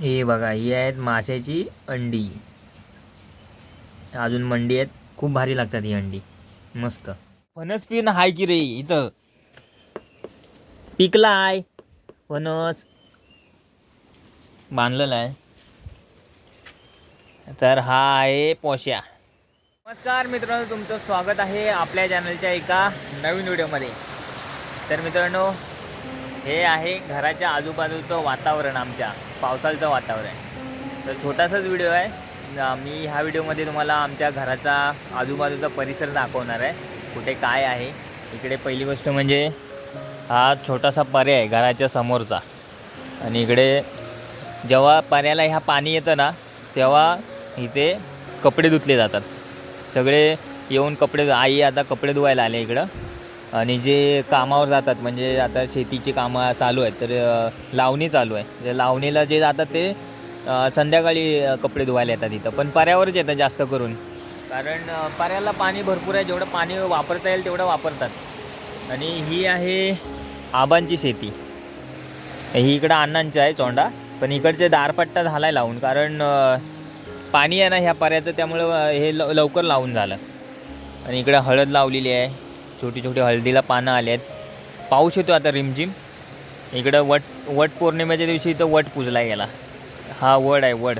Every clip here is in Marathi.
हे बघा ही आहेत माशाची अंडी. अजून मंडी आहेत खूप भारी लागतात ही अंडी. मस्त. फणस पिन हाय की रे इथं. पिकला आहे फणस. बांधलेला आहे. तर हा आहे पोश्या. नमस्कार मित्रांनो तुमचं स्वागत आहे आपल्या चॅनलच्या एका नवीन व्हिडिओमध्ये तर मित्रांनो हे आहे घराच्या आजूबाजूचं वातावरण आमच्या पावसाळचं वातावरण. तर छोटासाच व्हिडिओ आहे. मी ह्या व्हिडिओमध्ये तुम्हाला आमच्या घराचा आजूबाजूचा परिसर दाखवणार आहे. कुठे काय आहे. इकडे पहिली गोष्ट म्हणजे हा छोटासा पर्याय आहे घराच्या समोरचा. आणि इकडे जेव्हा पर्याला ह्या पाणी येतं ना तेव्हा इथे कपडे धुतले जातात. सगळे येऊन कपडे आई आता कपडे धुवायला आले इकडं. आणि जे कामावर जातात म्हणजे आता शेतीची कामं चालू आहेत तर लावणी चालू आहे. जे लावणीला जे जातात ते संध्याकाळी कपडे धुवायला येतात इथं. पण पर्यावरच येतात जास्त करून. कारण पर्याला पाणी भरपूर आहे. जेवढं पाणी वापरता येईल तेवढं वापरतात. आणि ही आहे आबांची शेती. ही इकडं अण्णांची आहे चोंडा. पण इकडचे दारपट्टा झाला आहे लावून. कारण पाणी आहे ना ह्या पर्याचं त्यामुळं हे लवकर लावून झालं. आणि इकडं हळद लावलेली आहे. छोटी छोटी हळदीला पानं आली आहेत पाऊस येतो आता रिमझिम. इकडं वट वट पौर्णिमेच्या दिवशी इथं वट पूजला गेला. हा वड आहे वड.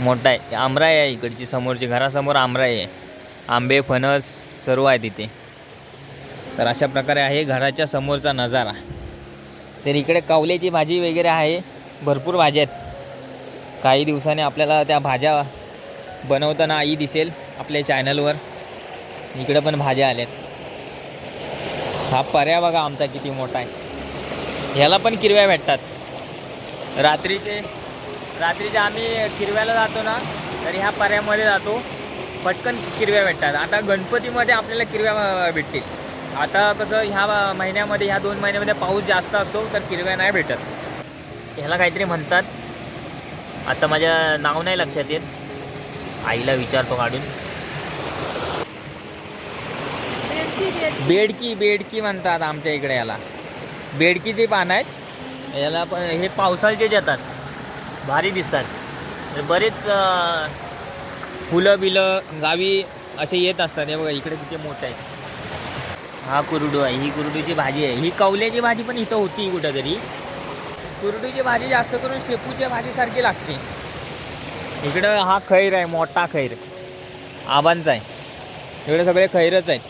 मोठा आहे. आमराई आहे इकडची समोरची. घरासमोर आमराई आहे. आंबे फणस सर्व आहे तिथे तर अशा प्रकारे आहे घराच्या समोरचा नजारा. तर इकडे कावल्याची भाजी वगैरे आहे. भरपूर भाज्या आहेत. काही दिवसांनी आपल्याला त्या भाज्या बनवताना आई दिसेल आपल्या चॅनलवर इकडं पण भाज्या आल्यात. हा पर्या बघा आमचा किती मोठा आहे. ह्याला पण किरव्या भेटतात. रात्रीचे रात्रीचे आम्ही किरव्याला जातो ना तर ह्या पर्यामध्ये जातो. पटकन किरव्या भेटतात. आता गणपतीमध्ये आपल्याला किरव्या भेटतील. आता कसं ह्या महिन्यामध्ये ह्या दोन महिन्यामध्ये पाऊस जास्त असतो तर किरव्या नाही भेटत. ह्याला काहीतरी म्हणतात. आता माझ्या नाव नाही लक्षात येत. आईला विचारतो काढून. बेडकी बेडकी. म्हणतात आमच्या इकडे याला. बेडकीचे पानं आहेत. याला पण हे पावसाळ्याचेच येतात भारी दिसतात. तर बरेच फुलं बिलं गावी असे येत असतात. हे बघा इकडे किती मोठं आहे. हा कुरडू आहे. ही कुरडूची भाजी आहे. ही कवल्याची भाजी पण इथं होती कुठंतरी. कुरडूची भाजी जास्त करून शेपूच्या भाजीसारखी लागते. इकडं हा खैर आहे मोठा खैर. आबांचा आहे. इकडे सगळे खैरच आहेत.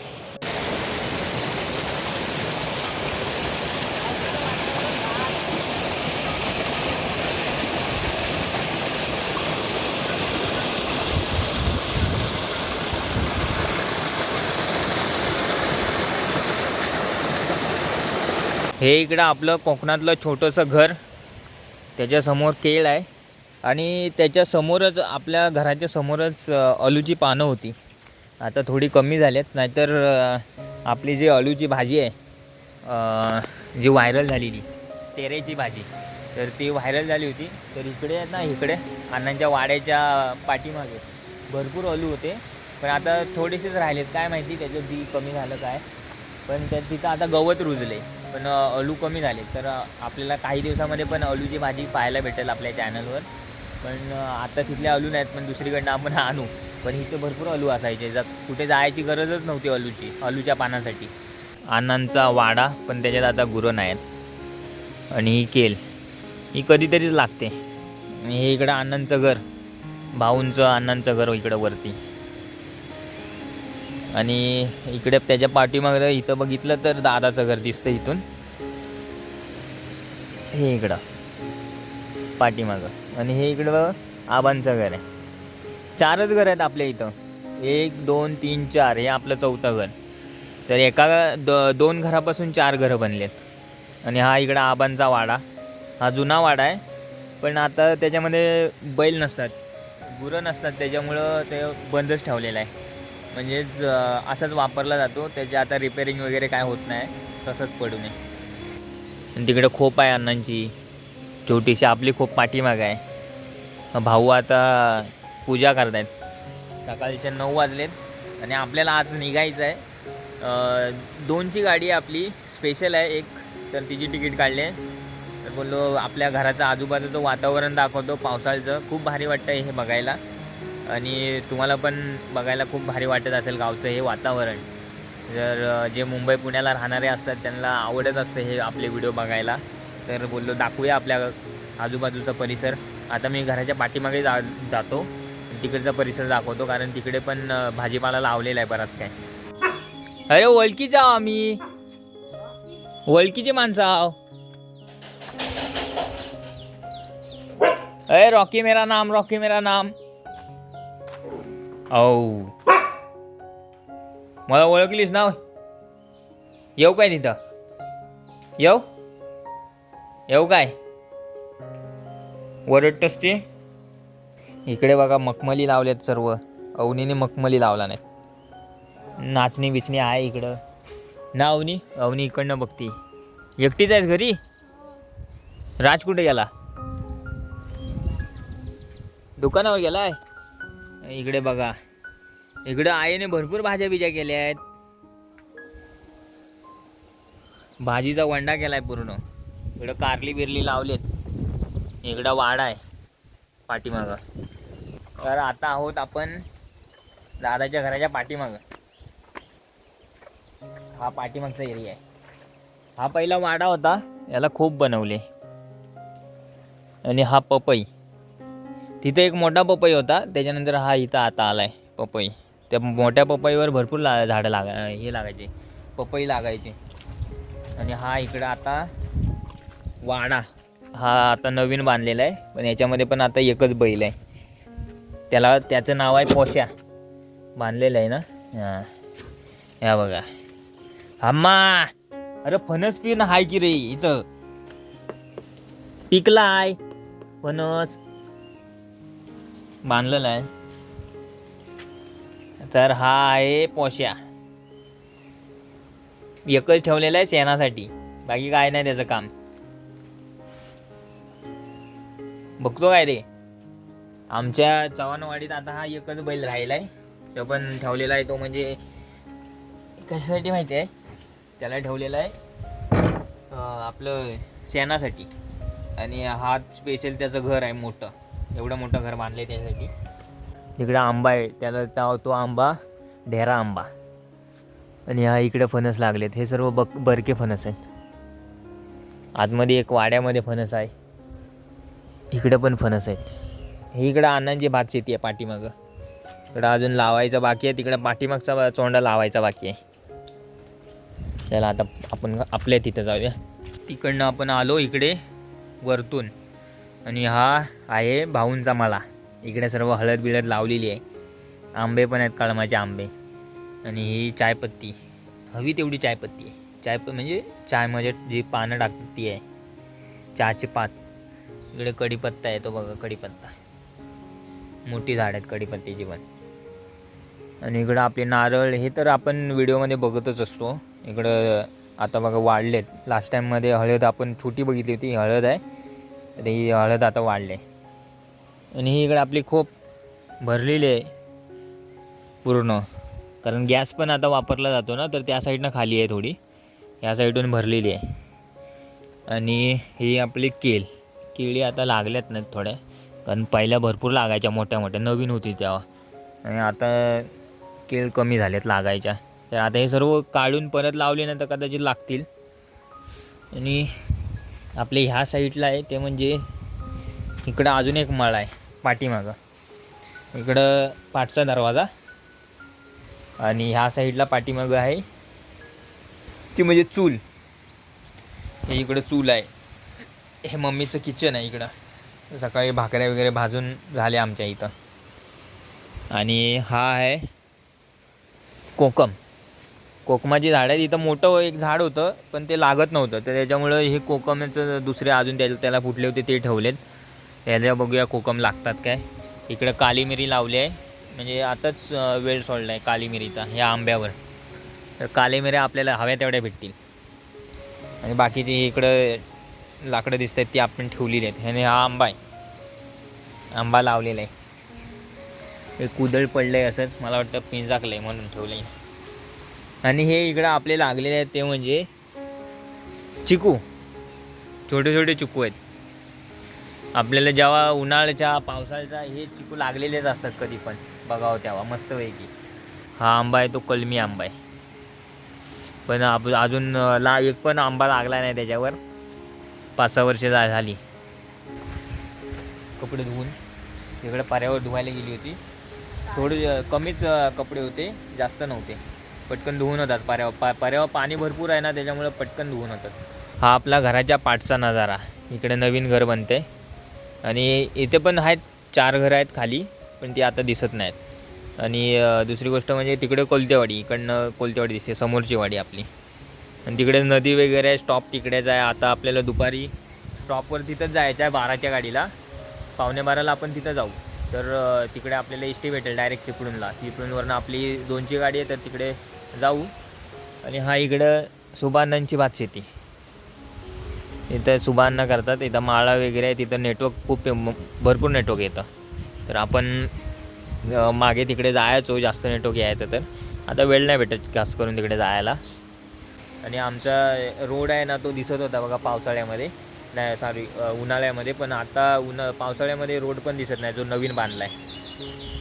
हे इकडं आपलं कोकणातलं छोटंसं घर त्याच्यासमोर केळ आहे. आणि त्याच्यासमोरच आपल्या घराच्या समोरच अ, अळूची पानं होती. आता थोडी कमी झाल्यात नाहीतर आपली जी अळूची भाजी आहे जी व्हायरल झालेली तेरेची भाजी तर ती व्हायरल झाली होती. तर इकडे आहेत ना इकडे अण्णांच्या वाड्याच्या पाठीमागे भरपूर अळू होते. पण आता थोडेसेच राहिलेत काय माहिती त्याचं बी कमी झालं काय. पण त्या तिथं आता गवत रुजले. पण अ, अळू कमी झाले. तर आपल्याला काही दिवसामध्ये पण अळूची भाजी पाहायला भेटेल आपल्या चॅनलवर. पण आता तिथले अळू नाहीत पण दुसरीकडनं आपण आणू. पण इथे भरपूर अळू असायचे. जर कुठे जायची गरजच नव्हती अळूची अळूच्या पानासाठी. अण्णांचा वाडा पण त्याच्यात आता गुरं नाहीत. आणि ही केल. ही कधीतरीच लागते. हे इकडं अण्णांचं घर. भाऊंचं अण्णांचं घर इकडं वरती. आणि इकडे त्याच्या पाठीमागं इथं बघितलं तर दादाचं घर दिसतं इथून. हे इकडं पाठीमागं. आणि हे इकडं आबांचं घर आहे. चारच घर आहेत आपल्या इथं. एक दोन तीन चार हे आपलं चौथं घर. तर एका द दोन घरापासून चार घरं बनलेत. आणि हा इकडं आबांचा वाडा. हा जुना वाडा आहे. पण आता त्याच्यामध्ये बैल नसतात. गुरं नसतात. त्याच्यामुळं ते बंदच ठेवलेलं आहे. म्हणजेच असंच असाच वापरला जातो. त्याची आता रिपेरिंग वगैरे काय होत नाही. तसंच पडू नये. आणि तिकडे खोप आहे अण्णांची. छोटीशी आपली खोप पाठीमाग आहे. भाऊ आता पूजा करत आहेत सकाळचे नऊ वाजलेत आणि आपल्याला आज निघायचं आहे. दोनची गाडी आपली. स्पेशल आहे एक. तर तिची तिकीट काढली आहे. तर बोललो आपल्या घराचं आजूबाजूचं वातावरण दाखवतो. पावसाळ्याचं. खूप भारी वाटतं हे बघायला. आणि तुम्हाला पण बघायला खूप भारी वाटत असेल गावचं हे वातावरण. जर जे मुंबई पुण्याला राहणारे असतात त्यांना आवडत असतं हे आपले व्हिडिओ बघायला. तर बोललो दाखवूया आपल्या आजूबाजूचा परिसर. आता मी घराच्या पाठीमागे जा जातो. तिकडचा परिसर दाखवतो कारण तिकडे पण भाजीपाला लावलेला आहे बराच काय अरे ओळखीचा आहो आम्ही. ओळखीची माणसं. आहो अरे रॉकी मेरा नाम रॉकी मेरा नाम. औ। मला ओळखलीस ना येऊ काय तिथं? येऊ? येऊ काय? वरटतस ते? इकडे बघा मखमली लावल्यात सर्व. अवनीने मखमली लावला नाही नाचणी बिचणी आहे इकडं. ना अवनी? अवनी इकडनं बघती. एकटीच आहेस घरी? राज कुठे गेला? दुकानावर गेला आहे इकडे बघा. इकडे आईने भरपूर भाज्या बिज्या केल्या आहेत. भाजीचा वंडा केला आहे पूर्ण. इकडं कारली बिरली लावलेत. इकडं वाडा आहे पाठीमागं. तर आता आहोत आपण दादाच्या घराच्या पाठीमागं. हा पाठीमागचा एरिया आहे. हा पहिला वाडा होता. याला खूप बनवले. आणि हा पपई. तिथे एक मोठा पपई होता त्याच्यानंतर हा इथं आता आला आहे पपई. त्या मोठ्या पपईवर भरपूर ला झाडं लागा हे लागायचे पपई लागायचे. आणि हा इकडं आता वाडा हा आता नवीन बांधलेला आहे पण याच्यामध्ये पण आता एकच बैल आहे. त्याला त्याचं नाव आहे पोश्या. बांधलेलं आहे ना? हां. या बघा. अम्मा! अरे फणस पिन हाय की रे इथं. पिकला आहे फणस. बांधलेला आहे. तर हा आहे पोश्या. एकच ठेवलेला आहे शेणासाठी. बाकी काय नाही त्याचं काम. बघतो काय रे. आमच्या चव्हाणवाडीत आता हा एकच बैल राहिला आहे तो पण ठेवलेला आहे तो म्हणजे कशासाठी माहिती आहे? त्याला ठेवलेला आहे आपलं शेणासाठी. आणि हा स्पेशल त्याचं घर आहे मोठं. एवढं मोठं घर बांधलं आहे त्यासाठी. तिकडं आंबा आहे त्याला त्या- तो आंबा ढेरा आंबा. आणि हा इकडे फणस लागलेत. हे सर्व बक बरके फणस आहेत. आतमध्ये एक वाड्यामध्ये फणस आहे. इकडं पण फणस आहेत. हे इकडं अण्णांची भात शेती आहे पाठीमागं. इकडं अजून लावायचं बाकी आहे. तिकडं पाठीमागचा चोंडा लावायचा बाकी आहे. त्याला आता आपण आपल्या तिथं जाऊया. तिकडनं आपण आलो इकडे वरतून. आणि हा आहे भाऊंचा मला. इकडे सर्व हळद बिळद लावलेली आहे. आंबे पण आहेत कळमाचे आंबे. आणि ही चायपत्ती. हवी तेवढी चायपत्ती आहे. चाय म्हणजे चाय म्हणजे जी पानं टाकतात ती आहे. चहाचे पात. इकडे कढीपत्ता आहे तो बघा कढीपत्ता. मोठी झाड आहेत कढीपत्तीची पण. आणि इकडं आपले नारळ हे तर आपण व्हिडिओमध्ये बघतच असतो. इकडं आता बघा वाढलेत. लास्ट टाईममध्ये हळद आपण छोटी बघितली होती हळद आहे. तर ही हळद आता वाढले. आणि ही इकडे आपली खूप भरलेली आहे पूर्ण. कारण गॅस पण आता वापरला जातो ना तर त्या साईडनं खाली आहे थोडी. या साईडून भरलेली आहे. आणि ही आपली केल. केळी आता लागल्यात नाहीत थोड्या. कारण पहिल्या भरपूर लागायच्या मोठ्या मोठ्या. नवीन होती तेव्हा. आणि आता केळ कमी झाल्यात लागायच्या. तर आता हे सर्व काढून परत लावले ना तर कदाचित लागतील. आणि आपले ह्या साईडला आहे ते म्हणजे इकडं अजून एक मळ आहे पाठीमागं. इकडं पाठचा दरवाजा आणि ह्या साईडला पाठीमागं आहे ती म्हणजे चूल. हे इकडं चूल आहे. हे मम्मीचं किचन आहे इकडं. सकाळी भाकऱ्या वगैरे भाजून झाल्या आमच्या इथं. आणि हा आहे कोकम. कोकमाची झाड आहेत इथं मोठं एक झाड होतं पण ते लागत नव्हतं. तर त्याच्यामुळं हे कोकमचं दुसरे अजून त्या त्याला फुटले होते ते ठेवलेत. त्याच्या बघूया कोकम लागतात काय. इकडं काली मिरी लावली आहे. म्हणजे आताच वेळ सोडला आहे काली मिरीचा ह्या आंब्यावर. तर काली मिऱ्या आपल्याला हव्या तेवढ्या भेटतील. आणि बाकीची इकडं लाकडं दिसत आहेत ती आपण ठेवलेली आहेत. ह्याने हा आंबा आहे. आंबा लावलेला आहे. कुदळ पडलं आहे असंच मला वाटतं पिंजाकलं आहे म्हणून ठेवलं आहे आणि हे इकडं आपले लागलेले आहेत ते म्हणजे चिकू. छोटे छोटे चिकू आहेत. आपल्याला जेव्हा उन्हाळ्याच्या पावसाळ्याचा हे चिकू लागलेलेच असतात कधी पण. बघावं तेव्हा मस्तपैकी. हा आंबा आहे तो कलमी आंबा आहे. पण आप अजून ला एक पण आंबा लागला नाही त्याच्यावर. पाच सहा वर्ष झा- झाली. कपडे धुवून. तिकडे पाऱ्यावर धुवायला गेली होती. थोडे कमीच कपडे होते जास्त नव्हते. पटकन धुवून होतात. पाऱ्यावर पा पाऱ्यावर पाणी भरपूर आहे ना त्याच्यामुळे पटकन धुवून होतात. हा आपला घराच्या पाठचा नजारा. इकडे नवीन घर बनते. आणि इथे पण आहेत चार घरं आहेत खाली पण ती आता दिसत नाहीत. आणि दुसरी गोष्ट म्हणजे तिकडे कोलतेवाडी इकडनं कोलतेवाडी दिसते समोरची वाडी आपली. आणि तिकडे नदी वगैरे आहे स्टॉप तिकडेच आहे. आता आपल्याला दुपारी स्टॉपवर तिथंच जायचं आहे बाराच्या गाडीला. पावणे बाराला आपण तिथं जाऊ. तर तिकडे आपल्याला एस टी भेटेल डायरेक्ट चिपळूणला. चिपळूणवरनं आपली दोनची गाडी आहे तर तिकडे जाऊ. आणि हा इकडं सुभानंदची भात शेती. इथं सुभान करतात इथं माळा वगैरे आहे तिथं नेटवर्क खूप भरपूर नेटवर्क येतं. तर आपण मागे तिकडे जायचो जास्त नेटवर्क यायचं तर. आता वेळ नाही भेटत जास्त करून तिकडे जायला. आणि आमचा रोड आहे ना तो दिसत होता बघा पावसाळ्यामध्ये. नाही सॉरी उन्हाळ्यामध्ये पण आता उन्हा पावसाळ्यामध्ये रोड पण दिसत नाही जो नवीन बांधला आहे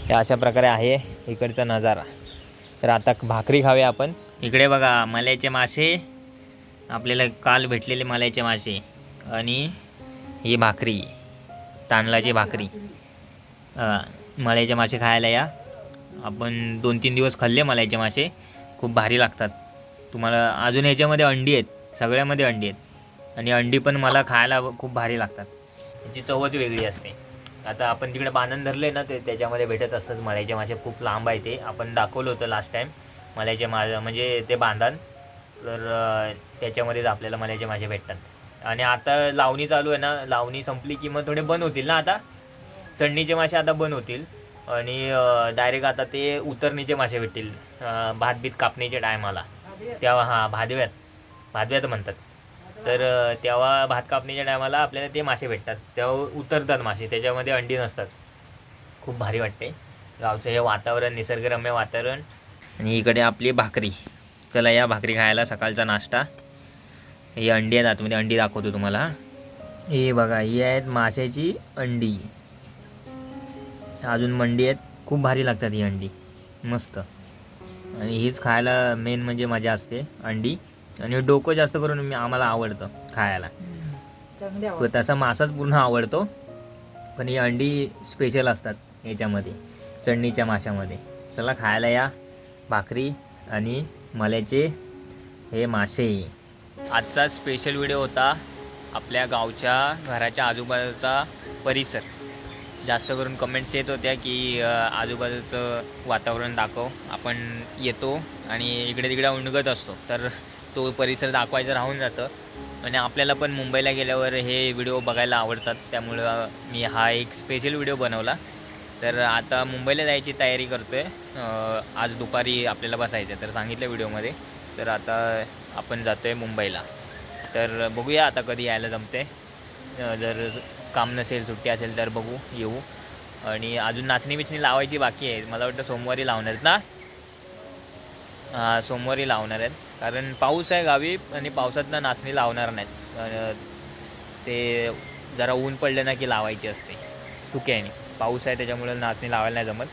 हे अशा प्रकारे आहे इकडचा नजारा. तर आता भाकरी खाऊया आपण. इकडे बघा मल्याचे मासे. आपल्याला काल भेटलेले मल्याचे मासे. आणि ही भाकरी तांदळाची भाकरी. मल्याचे मलाईचे मासे खायला या. आपण दोन तीन दिवस खाल्ले मलाईचे मासे. खूप भारी लागतात. तुम्हाला अजून ह्याच्यामध्ये अंडी आहेत सगळ्यामध्ये अंडी आहेत. आणि अंडी पण मला खायला खूप भारी लागतात. त्याची चवच वेगळी असते. आता आपण तिकडे बांधण धरले ना ते त्याच्यामध्ये भेटत असतात मलाईचे मासे. खूप लांब आहे ते. आपण दाखवलं होतं लास्ट टाईम मलाईचे मा म्हणजे ते बांधण. तर त्याच्यामध्येच आपल्याला मलाईचे मासे भेटतात. आणि आता लावणी चालू आहे ना लावणी संपली की मग थोडे बंद होतील ना आता? चढणीचे मासे आता बंद होतील. आणि डायरेक्ट आता ते उतरणीचे मासे भेटतील. भात बीत कापणीच्या टायमाला तेव्हा हां भादव्यात भादव्यात म्हणतात. तर तेव्हा भात कापणीच्या टायमाला आपल्याला ते मासे भेटतात. तेव्हा उतरतात मासे त्याच्यामध्ये अंडी नसतात. खूप भारी वाटते. गावचं हे वातावरण निसर्गरम्य वातावरण. आणि इकडे आपली भाकरी. चला या भाकरी खायला सकाळचा नाश्ता. ही अंडी आहेत आतमध्ये म्हणजे अंडी दाखवतो तुम्हाला. हे बघा ही आहेत माशाची अंडी. अजून मंडी आहेत. खूप भारी लागतात ही अंडी. मस्त. आणि हीच खायला मेन म्हणजे मजा असते अंडी. आणि डोकं जास्त करून मी आम्हाला आवडतं खायला. तसा मासाच पूर्ण आवडतो. पण ही अंडी स्पेशल असतात याच्यामध्ये चढणीच्या माशामध्ये. चला खायला या भाकरी आणि मल्याचे हे मासे. आजचा स्पेशल व्हिडिओ होता आपल्या गावच्या घराच्या आजूबाजूचा परिसर. जास्त करून कमेंट्स येत होत्या की आजूबाजूचं वातावरण दाखव. आपण येतो आणि इकडे तिकडे उणगत असतो. तर तो परिसर दाखवायचं राहून जातं. आणि आपल्याला पण मुंबईला गेल्यावर हे व्हिडिओ बघायला आवडतात. त्यामुळं मी हा एक स्पेशल व्हिडिओ बनवला. तर आता मुंबईला जायची तयारी करतो आहे आज दुपारी आपल्याला बसायचं तर सांगितलं व्हिडिओमध्ये. तर आता आपण जातो आहे मुंबईला. तर बघूया आता कधी यायला जमते जर काम नसेल सुट्टी असेल तर बघू येऊ. आणि अजून नाचणी बिचणी लावायची बाकी आहे. मला वाटतं सोमवारी लावणार ना? हां सोमवारी लावणार आहेत. कारण पाऊस आहे गावी आणि पावसातनं नाचणी लावणार नाहीत. ते जरा ऊन पडलं ना की लावायची असते. सुक्याने पाऊस आहे त्याच्यामुळे नाचणी लावायला नाही जमत.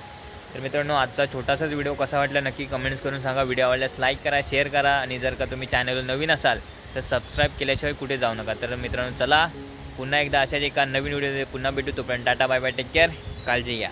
तर मित्रांनो आजचा छोटासाच व्हिडिओ कसा वाटला नक्की कमेंट्स करून सांगा. व्हिडिओ आवडल्यास लाईक करा शेअर करा आणि जर का तुम्ही चॅनलवर नवीन असाल तर सबस्क्राईब केल्याशिवाय कुठे जाऊ नका. तर मित्रांनो चला पुन्हा एकदा अशाच एका नवीन व्हिडिओ पुन्हा भेटू. तोपर्यंत tata bye bye take care काळजी घ्या.